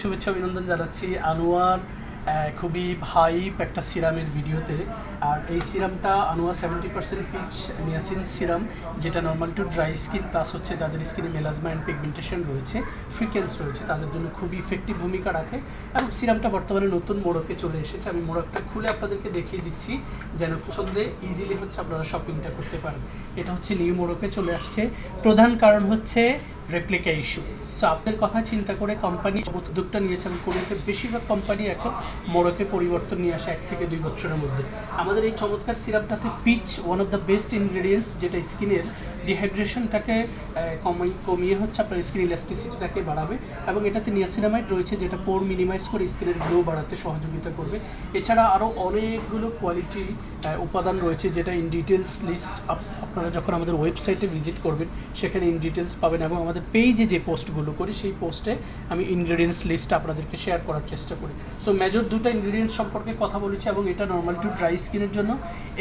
শুভেচ্ছা অভিনন্দন জানাচ্ছি আনোয়ার খুবই হাইপ একটা সিরামের ভিডিওতে। আর এই সিরামটা Anua seventy percent peach niacin serum, যেটা normal to dry skin plus হচ্ছে যাদের স্কিনে মেলাজমা অ্যান্ড পিগমেন্টেশন রয়েছে ফ্রিকেন্স রয়েছে, তাদের জন্য খুবই ইফেক্টিভ ভূমিকা রাখে। এবং সিরামটা বর্তমানে নতুন মোড়কে চলে এসেছে। আমি মোড়কটা খুলে আপনাদেরকে দেখিয়ে দিচ্ছি, যেন পছন্দে ইজিলি হচ্ছে আপনারা শপিংটা করতে পারেন। এটা হচ্ছে নিউ মোড়কে চলে আসছে। প্রধান কারণ হচ্ছে রেপ্লিকা ইস্যু সো আপনার কথা চিন্তা করে কোম্পানি উদ্যোগটা নিয়েছে এবং কোরিয়াতে বেশিরভাগ কোম্পানি এখন মোড়কে পরিবর্তন নিয়ে আসে এক থেকে দুই বছরের মধ্যে। আমাদের এই চমৎকার সিরাপটাতে peach one of the best ingredients যেটা স্কিনের ডিহাইড্রেশনটাকে কমাই, কমিয়ে হচ্ছে, আপনার স্কিন ইলাস্টিসিটিটাকে বাড়াবে এবং এটাতে নিয়াসিনামাইড রয়েছে, যেটা পোর মিনিমাইজ করে স্কিনের গ্লো বাড়াতে সহযোগিতা করবে। এছাড়া আরও অনেকগুলো কোয়ালিটি উপাদান রয়েছে, যেটা ইন ডিটেলস লিস্ট আপনারা যখন আমাদের ওয়েবসাইটে ভিজিট করবেন, সেখানে ইন ডিটেলস পাবেন এবং আমাদের পেজে যে পোস্টগুলো করি, সেই পোস্টে আমি ইনগ্রেডিয়েন্টস লিস্ট আপনাদেরকে শেয়ার করার চেষ্টা করি। সো মেজর দুটো ইনগ্রেডিয়েন্টস সম্পর্কে কথা বলেছি এবং এটা নর্মাল টু ড্রাই স্কিনের জন্য।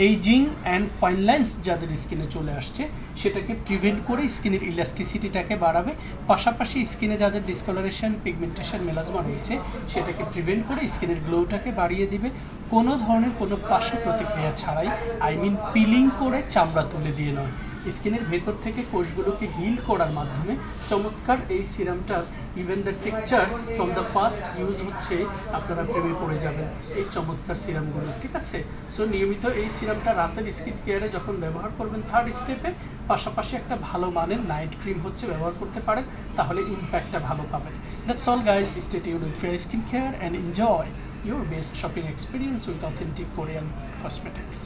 এইজিং অ্যান্ড ফাইন লাইন্স যাদের স্কিনে চলে আসছে, সেটাকে প্রিভেন্ট করে স্কিনের ইলাস্টিসিটিটাকে বাড়াবে। পাশাপাশি স্কিনে যাদের ডিসকালারেশন পিগমেন্টেশন মেলাজমা রয়েছে, সেটাকে প্রিভেন্ট করে স্কিনের গ্লোটাকে বাড়িয়ে দিবে। কোনো ধরনের কোনো পার্শ্ব প্রতিক্রিয়া ছাড়াই আই মিন পিলিং করে চামড়া তুলে দিয়ে নয়। স্কিনের ভেতর থেকে কোষগুলোকে হিল করার মাধ্যমে চমৎকার এই সিরামটার even the texture from the first use হচ্ছে, আপনারা প্রেমে পড়ে যাবেন এই চমৎকার সিরামগুলো, ঠিক আছে? সো নিয়মিত এই সিরামটা রাতের স্কিন কেয়ারে যখন ব্যবহার করবেন থার্ড স্টেপে পাশাপাশি একটা ভালো মানের নাইট ক্রিম হচ্ছে ব্যবহার করতে পারেন, তাহলে ইম্প্যাক্টটা ভালো পাবেন। That's all guys stay টিউড with fair skin care and enjoy your best shopping experience with authentic Korean cosmetics.